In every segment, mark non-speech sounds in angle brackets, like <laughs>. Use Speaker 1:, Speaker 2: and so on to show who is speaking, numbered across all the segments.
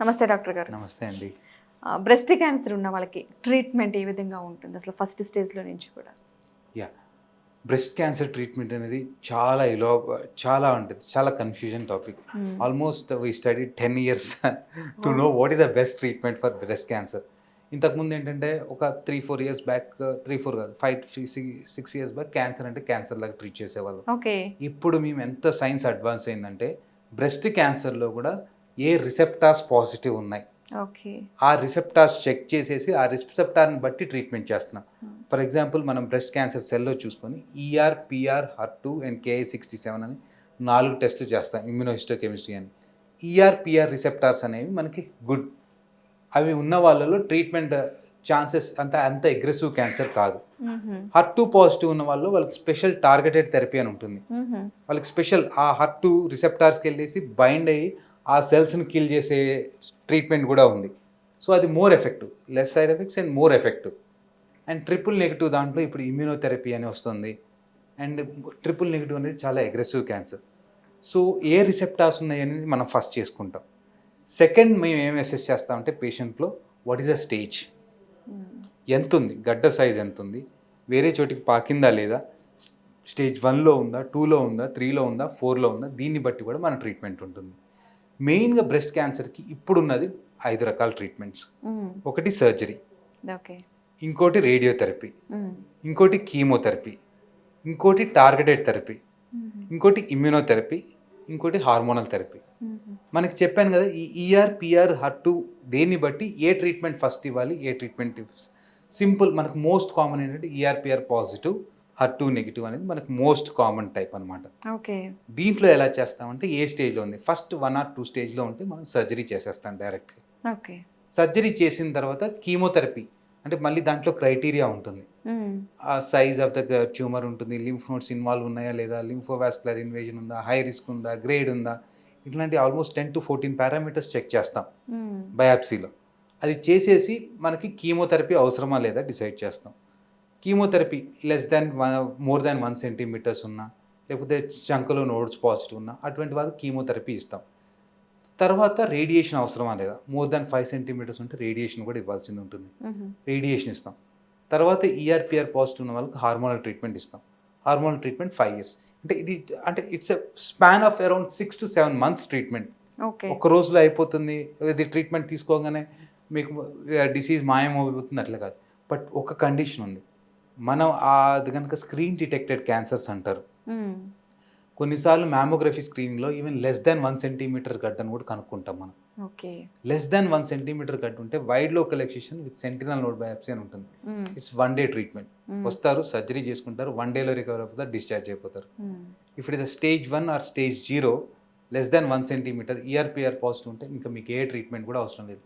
Speaker 1: నమస్తే డాక్టర్ గారు.
Speaker 2: నమస్తే అండి.
Speaker 1: బ్రెస్ట్ క్యాన్సర్ ఉన్న వాళ్ళకి ట్రీట్మెంట్ ఏ విధంగా ఉంటుంది? అసలు ఫస్ట్ స్టేజ్లో నుంచి కూడా.
Speaker 2: యా. బ్రెస్ట్ క్యాన్సర్ ట్రీట్మెంట్ అనేది చాలా ఇలో చాలా ఉంటుంది చాలా confusion topic.
Speaker 1: Hmm.
Speaker 2: Almost we study ten years <laughs> to know what is the best treatment for breast cancer. ఇంతకుముందు ఏంటంటే ఒక three four years back three four కాదు five six years back cancer అంటే క్యాన్సర్ లాగా ట్రీట్ చేసేవాళ్ళు.
Speaker 1: Okay
Speaker 2: ఇప్పుడు మేము ఎంత సైన్స్ అడ్వాన్స్ అయిందంటే బ్రెస్ట్ క్యాన్సర్లో కూడా ఏ రిసెప్టార్స్ పాజిటివ్ ఉన్నాయి?
Speaker 1: ఓకే.
Speaker 2: ఆ రిసెప్టార్స్ చెక్ చేసేసి ఆ రిసెప్టార్ని బట్టి ట్రీట్మెంట్ చేస్తున్నాం. ఫర్ ఎగ్జాంపుల్ మనం బ్రెస్ట్ క్యాన్సర్ సెల్లో చూసుకొని ER PR HER two and KI sixty seven అని నాలుగు టెస్టులు చేస్తాం ఇమ్యూనోహిస్టోకెమిస్ట్రీ అని. ఈఆర్ పిఆర్ రిసెప్టార్స్ అనేవి మనకి గుడ్ అవి ఉన్న వాళ్ళలో ట్రీట్మెంట్ ఛాన్సెస్ అంత అంత అగ్రెసివ్ క్యాన్సర్ కాదు. హర్ టూ పాజిటివ్ ఉన్న వాళ్ళు వాళ్ళకి స్పెషల్ టార్గెటెడ్ థెరపీ అని ఉంటుంది. వాళ్ళకి స్పెషల్ ఆ హర్ టూ రిసెప్టార్స్కి వెళ్ళేసి బైండ్ అయ్యి ఆ సెల్స్ని కిల్ చేసే ట్రీట్మెంట్ కూడా ఉంది. సో అది more effective less side effects and more effective and triple negative దాంట్లో ఇప్పుడు ఇమ్యూనోథెరపీ అని వస్తుంది. అండ్ ట్రిపుల్ నెగిటివ్ అనేది చాలా అగ్రెసివ్ క్యాన్సర్. సో ఏ రిసెప్టార్స్ ఉన్నాయి అనేది మనం ఫస్ట్ చేసుకుంటాం. సెకండ్ మేము ఏం అసెస్ చేస్తామంటే పేషెంట్లో వాట్ ఈస్ ద స్టేజ్ ఎంత ఉంది? గడ్డ సైజ్ ఎంత ఉంది? వేరే చోటికి పాకిందా లేదా? స్టేజ్ వన్లో ఉందా? టూలో ఉందా? త్రీలో ఉందా? ఫోర్లో ఉందా? దీన్ని బట్టి కూడా మన ట్రీట్మెంట్ ఉంటుంది. మెయిన్గా బ్రెస్ట్ క్యాన్సర్కి ఇప్పుడున్నది ఐదు రకాల ట్రీట్మెంట్స్. ఒకటి సర్జరీ.
Speaker 1: ఓకే.
Speaker 2: ఇంకోటి రేడియోథెరపీ. ఇంకోటి కీమోథెరపీ. ఇంకోటి టార్గెటెడ్ థెరపీ. ఇంకోటి ఇమ్యూనోథెరపీ. ఇంకోటి హార్మోనల్ థెరపీ. మనకి చెప్పాను కదా ఈ E ER PR HER two దేన్ని బట్టి ఏ ట్రీట్మెంట్ ఫస్ట్ ఇవ్వాలి ఏ ట్రీట్మెంట్ సింపుల్ మనకు మోస్ట్ కామన్ ఏంటంటే E ER PR positive. HER two negative అనేది మనకు మోస్ట్ కామన్ టైప్ అనమాట
Speaker 1: ఓకే.
Speaker 2: దీంట్లో ఎలా చేస్తామంటే ఏ స్టేజ్లో ఉంది? ఫస్ట్ వన్ ఆర్ టూ స్టేజ్లో ఉంటే మనం సర్జరీ చేసేస్తాం డైరెక్ట్గా
Speaker 1: ఓకే.
Speaker 2: సర్జరీ చేసిన తర్వాత కీమోథెరపీ అంటే మళ్ళీ దాంట్లో క్రైటీరియా ఉంటుంది. ఆ సైజ్ ఆఫ్ ద ట్యూమర్ ఉంటుంది. లింఫ్ నోట్స్ ఇన్వాల్వ్ ఉన్నాయా లేదా? లింఫోవాస్కులర్ ఇన్వేజన్ ఉందా? హై రిస్క్ ఉందా? గ్రేడ్ ఉందా? ఇట్లాంటి almost ten to fourteen parameters check చేస్తాం. బయాప్సీలో. అది చేసేసి మనకి కీమోథెరపీ అవసరమా లేదా డిసైడ్ చేస్తాం. Chemotherapy less than more than one centimetres ఉన్నా లేకపోతే చంకలో నోడ్స్ పాజిటివ్ ఉన్నా అటువంటి వాళ్ళకి కీమోథెరపీ ఇస్తాం. తర్వాత రేడియేషన్ అవసరమా లేదా? మోర్ దాన్ ఫైవ్ సెంటీమీటర్స్ ఉంటే రేడియేషన్ కూడా ఇవ్వాల్సింది ఉంటుంది. రేడియేషన్ ఇస్తాం. తర్వాత E ఈఆర్పిఆర్ పాజిటివ్ ఉన్న వాళ్ళకి హార్మోనల్ ట్రీట్మెంట్ ఇస్తాం. హార్మోనల్ ట్రీట్మెంట్ ఫైవ్ ఇయర్స్ అంటే ఇది అంటే it's a span of around six to seven months treatment ఒక రోజులో అయిపోతుంది. ఇది ట్రీట్మెంట్ తీసుకోగానే మీకు డిసీజ్ మాయమైపోతుంది అట్లా కాదు. బట్ ఒక కండిషన్ ఉంది. మనం అది కనుక స్క్రీన్ డిటెక్టెడ్ క్యాన్సర్స్ అంటారు. కొన్నిసార్లు mammography స్క్రీనింగ్లో even less than one centimetre గడ్డను కూడా కనుక్కుంటాం మనం.
Speaker 1: Okay
Speaker 2: less than one centimetre గడ్డ ఉంటే wide local excision with sentinel node biopsy అని ఉంటుంది. ఇట్స్ వన్ డే ట్రీట్మెంట్ వస్తారు సర్జరీ చేసుకుంటారు వన్ డేలో రికవర్ అయిపోతారు. డిశ్చార్జ్ అయిపోతారు if it is stage one or stage zero less than one centimetre ER PR positive ఉంటే ఇంకా మీకు ఏ ట్రీట్మెంట్ కూడా అవసరం లేదు.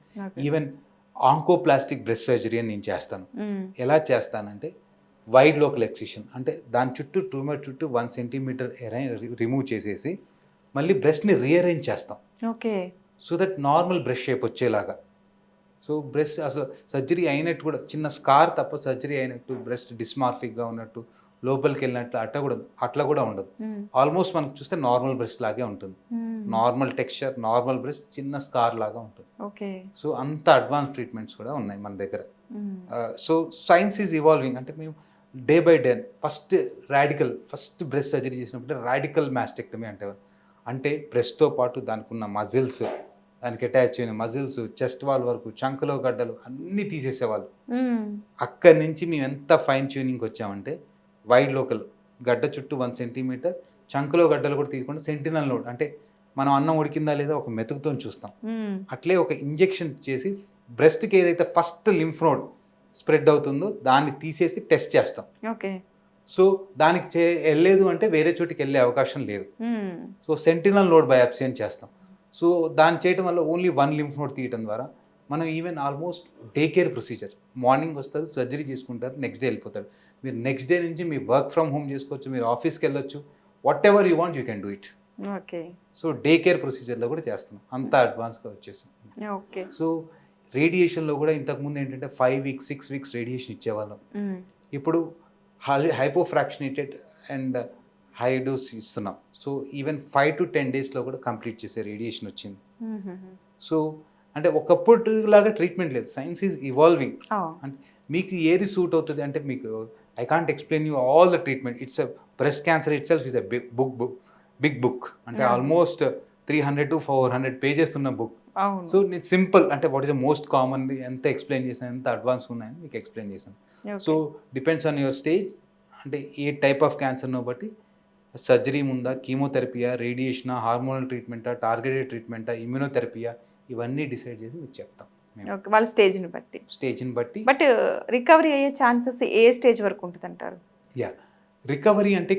Speaker 2: ఈవెన్ ఆంకోప్లాస్టిక్ బ్రెస్ట్ సర్జరీ అని నేను చేస్తాను. ఎలా చేస్తానంటే వైడ్ లోకల్ ఎక్సిషన్ అంటే దాని చుట్టూ ట్యూమర్ చుట్టూ వన్ సెంటీమీటర్ రిమూవ్ చేసేసి మళ్ళీ బ్రెస్ట్ని రీఅరేంజ్ చేస్తాం.
Speaker 1: Okay.
Speaker 2: So that normal breast shape వచ్చేలాగా. సో బ్రెస్ట్ అసలు సర్జరీ అయినట్టు కూడా చిన్న స్కార్ తప్ప సర్జరీ అయినట్టు బ్రెస్ట్ డిస్మార్ఫిక్గా ఉన్నట్టు లోపలికి వెళ్ళినట్టు అట్లా కూడా అట్లా కూడా ఉండదు. ఆల్మోస్ట్ మనకు చూస్తే నార్మల్ బ్రెస్ట్ లాగే ఉంటుంది. నార్మల్ టెక్స్చర్ నార్మల్ బ్రెస్ట్ చిన్న స్కార్ లాగా ఉంటుంది.
Speaker 1: ఓకే.
Speaker 2: సో అంత అడ్వాన్స్ ట్రీట్మెంట్స్ కూడా ఉన్నాయి మన దగ్గర. సో సైన్స్ ఈజ్ ఇవాల్వింగ్ అంటే మేము day by day first radical first breast surgery చేసినప్పుడు రాడికల్ మాస్టెక్టమీ అంటే అంటే బ్రెస్ట్తో పాటు దానికి ఉన్న మజిల్స్ దానికి అటాచ్ అయిన మజిల్స్ చెస్ట్ వాల్ వరకు చంకలో గడ్డలు అన్నీ తీసేసేవాళ్ళు. అక్కడి నుంచి మేము ఎంత ఫైన్ ట్యూనింగ్కి వచ్చామంటే వైడ్ లోకల్ గడ్డ చుట్టూ వన్ సెంటీమీటర్ చంకలో గడ్డలు కూడా తీయకుండా సెంటినల్ నోడ్ అంటే మనం అన్నం ఉడికిందా లేదా ఒక మెతుకుతో చూస్తాం. అట్లే ఒక ఇంజెక్షన్ చేసి బ్రెస్ట్కి ఏదైతే ఫస్ట్ లింఫ్ నోడ్ స్ప్రెడ్ అవుతుందో దాన్ని తీసేసి టెస్ట్ చేస్తాం.
Speaker 1: ఓకే.
Speaker 2: సో దానికి చే వెళ్ళలేదు అంటే వేరే చోటికి వెళ్ళే అవకాశం లేదు. సో సెంటినల్ నోడ్ బయాప్సీ అని చేస్తాం. సో దాన్ని చేయటం వల్ల ఓన్లీ వన్ లింఫ్ నోడ్ తీయటం ద్వారా మనం even almost day care procedure morning వస్తారు సర్జరీ చేసుకుంటారు నెక్స్ట్ డే వెళ్ళిపోతారు మీరు నెక్స్ట్ డే నుంచి మీ వర్క్ ఫ్రమ్ హోమ్ చేసుకోవచ్చు మీరు ఆఫీస్కి వెళ్ళొచ్చు whatever you want you can do it.
Speaker 1: Okay.
Speaker 2: So day care ప్రొసీజర్లో కూడా చేస్తున్నాం. అంత అడ్వాన్స్గా వచ్చేసాం
Speaker 1: ఓకే.
Speaker 2: సో రేడియేషన్లో కూడా ఇంతకుముందు ఏంటంటే five weeks six weeks radiation ఇచ్చేవాళ్ళం. ఇప్పుడు హైపోఫ్రాక్షనేటెడ్ అండ్ హై డోస్ ఇస్తున్నాం so even five to ten డేస్లో కూడా కంప్లీట్ చేసే రేడియేషన్ వచ్చింది. సో అంటే ఒకప్పుడు లాగా ట్రీట్మెంట్ లేదు. Science is evolving. అంటే మీకు ఏది సూట్ అవుతుంది అంటే మీకు I can't explain you all the treatment. It's breast cancer itself is a big book book big book. అంటే. Almost three hundred to four hundred pages ఉన్న బుక్. సో నేను simple అంటే what is the most common ఎంత explain చేశాను ఎంత advance ఉన్నాయని మీకు explain చేశాను. So depends on your stage అంటే ఏ టైప్ ఆఫ్ క్యాన్సర్నో బట్టి సర్జరీ ఉందా కీమోథెరపీయా రేడియేషనా హార్మోనల్ ట్రీట్మెంటా టార్గెటెడ్ ట్రీట్మెంటా ఇమ్యూనోథెరపీయా ఇవన్నీ డిసైడ్ చేసి మీకు చెప్తాం
Speaker 1: ఓకే వాళ్ళ స్టేజ్ని బట్టి.
Speaker 2: స్టేజ్ని బట్టి.
Speaker 1: బట్ రికవరీ అయ్యే ఛాన్సెస్ ఏ స్టేజ్ వరకు ఉంటుంది అంటారు
Speaker 2: యా రికవరీ అంటే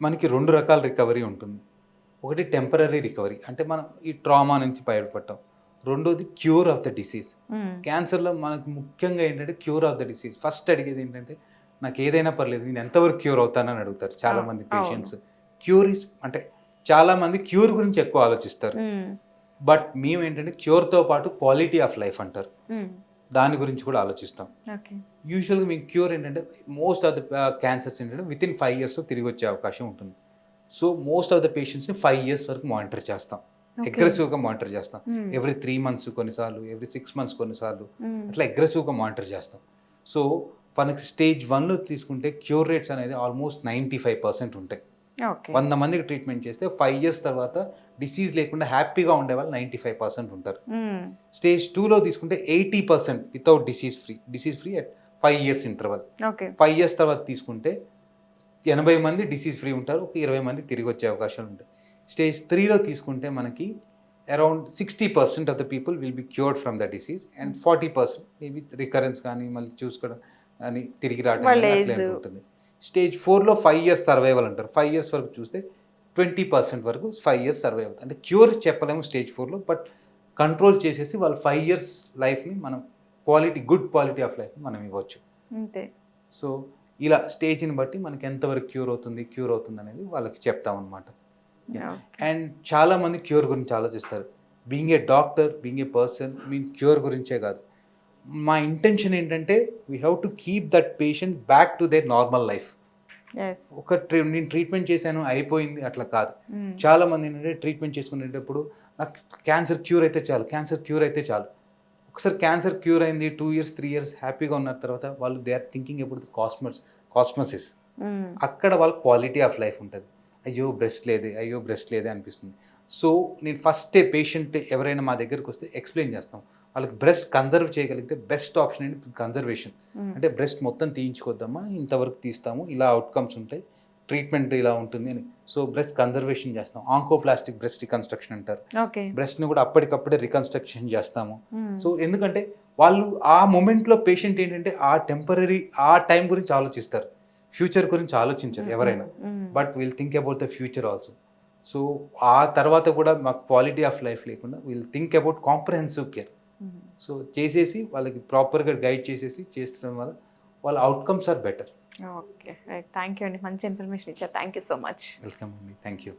Speaker 2: మనకి రెండు రకాల రికవరీ ఉంటుంది. ఒకటి టెంపరీ రికవరీ అంటే మనం ఈ ట్రామా నుంచి బయటపడటం రెండోది క్యూర్ ఆఫ్ ద డిసీజ్. క్యాన్సర్లో మనకు ముఖ్యంగా ఏంటంటే cure of the disease. First అడిగేది ఏంటంటే నాకు ఏదైనా పర్లేదు నేను ఎంతవరకు క్యూర్ అవుతానని అడుగుతారు చాలా మంది. పేషెంట్స్. క్యూర్ ఇస్ అంటే చాలా మంది క్యూర్ గురించి ఎక్కువ ఆలోచిస్తారు. బట్ మేము ఏంటంటే క్యూర్తో పాటు క్వాలిటీ ఆఫ్ లైఫ్ అంటారు. దాని గురించి కూడా ఆలోచిస్తాం. యూజువల్గా మీకు క్యూర్ ఏంటంటే మోస్ట్ ఆఫ్ ద క్యాన్సర్స్ ఏంటంటే విత్ ఇన్ ఫైవ్ ఇయర్స్లో తిరిగి వచ్చే అవకాశం ఉంటుంది. సో మోస్ట్ ఆఫ్ ద పేషెంట్స్ని ఫైవ్ ఇయర్స్ వరకు మానిటర్ చేస్తాం. అగ్రెసివ్గా మానిటర్ చేస్తాం. ఎవ్రీ త్రీ మంత్స్ కొన్నిసార్లు ఎవ్రీ సిక్స్ మంత్స్ కొన్నిసార్లు అట్లా అగ్రెసివ్గా మానిటర్ చేస్తాం. సో మనకి స్టేజ్ వన్లో తీసుకుంటే క్యూర్ రేట్స్ అనేది ఆల్మోస్ట్ నైంటీ ఫైవ్ పర్సెంట్ ఉంటాయి. వంద మందికి ట్రీట్మెంట్ చేస్తే ఫైవ్ ఇయర్స్ తర్వాత డిసీజ్ లేకుండా హ్యాపీగా ఉండే వాళ్ళు నైంటీ ఫైవ్ పర్సెంట్ ఉంటారు. స్టేజ్ టూలో తీసుకుంటే eighty percent without disease free. Disease free at five years interval. Five years తర్వాత తీసుకుంటే ఎనభై మంది డిసీజ్ ఫ్రీ ఉంటారు. ఒక ఇరవై మంది తిరిగి వచ్చే అవకాశాలు ఉంటాయి. స్టేజ్ త్రీలో తీసుకుంటే మనకి around sixty percent of the people will be cured from the disease and forty percent maybe recurrence కానీ మళ్ళీ చూసుకోవడం కానీ తిరిగి రావడం. ఉంటుంది. స్టేజ్ ఫోర్లో ఫైవ్ ఇయర్స్ సర్వైవల్ అంటారు. ఫైవ్ ఇయర్స్ వరకు చూస్తే ట్వంటీ పర్సెంట్ వరకు ఫైవ్ ఇయర్స్ సర్వైవ్ అవుతుంది అంటే క్యూర్ చెప్పలేము స్టేజ్ ఫోర్లో బట్ కంట్రోల్ చేసేసి వాళ్ళు ఫైవ్ ఇయర్స్ లైఫ్ని మనం quality good quality of life మనం ఇవ్వచ్చు.
Speaker 1: అంతే.
Speaker 2: సో ఇలా స్టేజ్ని బట్టి మనకి ఎంతవరకు క్యూర్ అవుతుంది క్యూర్ అవుతుంది అనేది వాళ్ళకి చెప్తాం అనమాట. అండ్ చాలా మంది క్యూర్ గురించి ఆలోచిస్తారు. Being a doctor being a person mean cure గురించే కాదు. మా ఇంటెన్షన్ ఏంటంటే we have to keep that patient back to their normal life ఒక ట్రీ నేను ట్రీట్మెంట్ చేశాను అయిపోయింది అట్లా కాదు. చాలా మంది ఏంటంటే ట్రీట్మెంట్ చేసుకునేటప్పుడు నాకు క్యాన్సర్ క్యూర్ అయితే చాలు క్యాన్సర్ క్యూర్ అయితే చాలు. ఒకసారి క్యాన్సర్ క్యూర్ అయింది టూ ఇయర్స్ త్రీ ఇయర్స్ హ్యాపీగా ఉన్న తర్వాత వాళ్ళు దే ఆర్ థింకింగ్ ఎప్పుడు కాస్మస్ కాస్మసిస్ అక్కడ వాళ్ళ క్వాలిటీ ఆఫ్ లైఫ్ ఉంటుంది. అయ్యో బ్రెస్ట్ లేదే అయ్యో బ్రెస్ట్ లేదే అనిపిస్తుంది. సో నేను ఫస్ట్ పేషెంట్ ఎవరైనా మా దగ్గరికి వస్తే ఎక్స్ప్లెయిన్ చేస్తాం. వాళ్ళకి బ్రెస్ట్ కన్జర్వ్ చేయగలిగితే బెస్ట్ ఆప్షన్ ఏంటి? కన్జర్వేషన్ అంటే బ్రెస్ట్ మొత్తం తీయించుకోద్దామా ఇంతవరకు తీస్తాము ఇలా అవుట్కమ్స్ ఉంటాయి ట్రీట్మెంట్ ఇలా ఉంటుంది అని. సో బ్రెస్ట్ కన్జర్వేషన్ చేస్తాం. ఆంకోప్లాస్టిక్ బ్రెస్ట్ రికన్స్ట్రక్షన్ అంటారు. బ్రెస్ట్ని కూడా అప్పటికప్పుడే రికన్స్ట్రక్షన్ చేస్తాము. సో ఎందుకంటే వాళ్ళు ఆ మూమెంట్లో పేషెంట్ ఏంటంటే ఆ టెంపరీ ఆ టైం గురించి ఆలోచిస్తారు. ఫ్యూచర్ గురించి ఆలోచించరు ఎవరైనా. But will think about the future also. So ఆ తర్వాత కూడా మాకు క్వాలిటీ ఆఫ్ లైఫ్ లేకుండా will think about comprehensive care. So చేసేసి వాళ్ళకి ప్రాపర్గా గైడ్ చేసేసి చేస్తడం వల్ల వాళ్ళ outcomes are better
Speaker 1: okay thank you అండి. మంచి ఇన్ఫర్మేషన్ ఇచ్చారు. Thank you so much.
Speaker 2: Welcome అండి. Thank you